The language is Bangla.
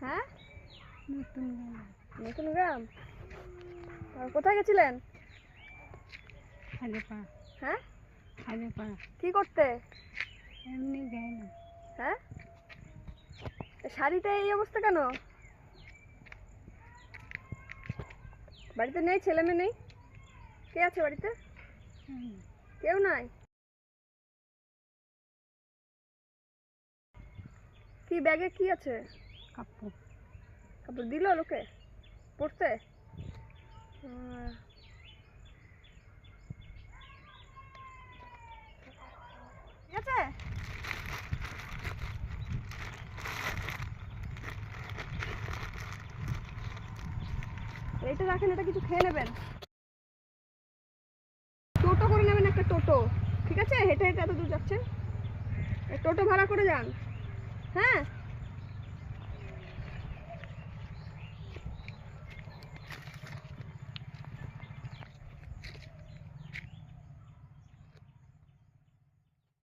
হ্যাঁ? নতুন গ্রাম আর কোথায় গেছিলেন? হ্যাঁ? কি করতে? এমনি হ্যাঁ? শাড়িটা এই অবস্থা কেন? বাড়িতে নেই ছেলে মেয়ে নেই? কে আছে বাড়িতে? কেউ নাই? কি ব্যাগে কি আছে? কাপড়। কাপড় দিল লোকে? পড়তে? ঠিক আছে? এইটা রাখেন এটা কিছু খেয়ে নেবেন। টোটো করে নেবেন একটা টোটো। ঠিক আছে? হেঁটে হেঁটে এত দূর যাচ্ছেন? টোটো ভাড়া করে যান। হ্যাঁ